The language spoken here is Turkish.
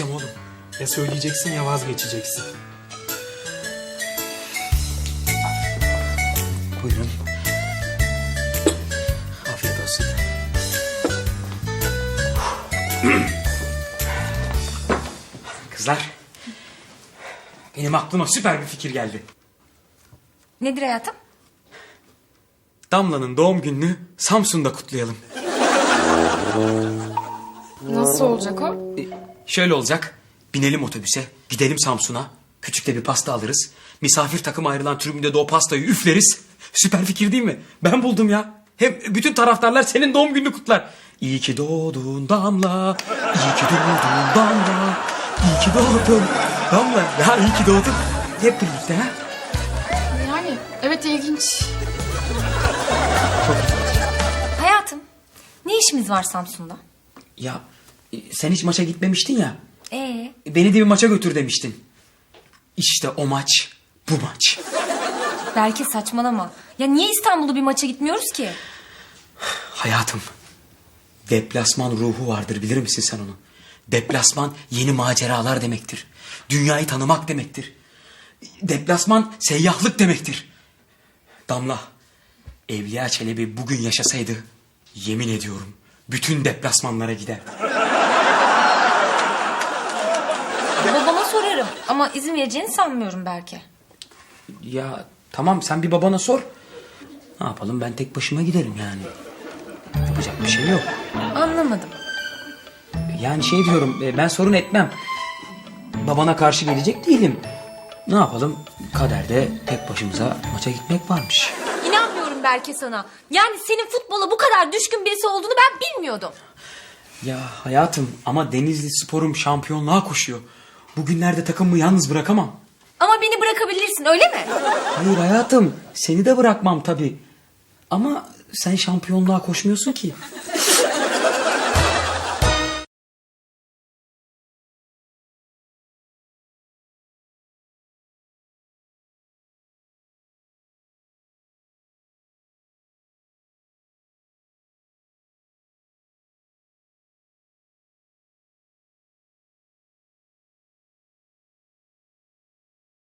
yapacağım oğlum? Ya söyleyeceksin ya vazgeçeceksin. Buyurun. Afiyet olsun. Kızlar. Benim aklıma süper bir fikir geldi. Nedir hayatım? Damla'nın doğum gününü Samsun'da kutlayalım. Nasıl olacak o? Şöyle olacak. Binelim otobüse. Gidelim Samsun'a. Küçük de bir pasta alırız. Misafir takıma ayrılan tribünde de o pastayı üfleriz. Süper fikir değil mi? Ben buldum ya. Hem bütün taraftarlar senin doğum gününü kutlar. İyi ki doğdun Damla. İyi ki doğdun Damla. İyi ki doğdun Damla. Ya iyi ki doğdun. Hep birlikte ha. Yani evet ilginç. Hayatım, ne işimiz var Samsun'da? Ya e, sen hiç maça gitmemiştin ya. Ee, Beni de bir maça götür demiştin. İşte o maç bu maç. belki saçmalama. Ya niye İstanbul'da bir maça gitmiyoruz ki? Hayatım. Deplasman ruhu vardır bilir misin sen onu? Deplasman yeni maceralar demektir. Dünyayı tanımak demektir. Deplasman seyyahlık demektir. Damla, Evliya Çelebi bugün yaşasaydı yemin ediyorum bütün deplasmanlara giderdi. Babama sorarım ama izin vereceğini sanmıyorum belki. Ya tamam sen bir babana sor. Ne yapalım ben tek başıma giderim yani. Yapacak bir şey yok. Anlamadım. Yani şey diyorum e, ben sorun etmem. Babana karşı gelecek değilim. Ne yapalım? Kaderde tek başımıza maça gitmek varmış. İnanmıyorum belki sana. Yani senin futbola bu kadar düşkün birisi olduğunu ben bilmiyordum. Ya hayatım ama Denizli Spor'um şampiyonluğa koşuyor. Bugünlerde takımımı yalnız bırakamam. Ama beni bırakabilirsin öyle mi? Hayır hayatım seni de bırakmam tabii. Ama sen şampiyonluğa koşmuyorsun ki.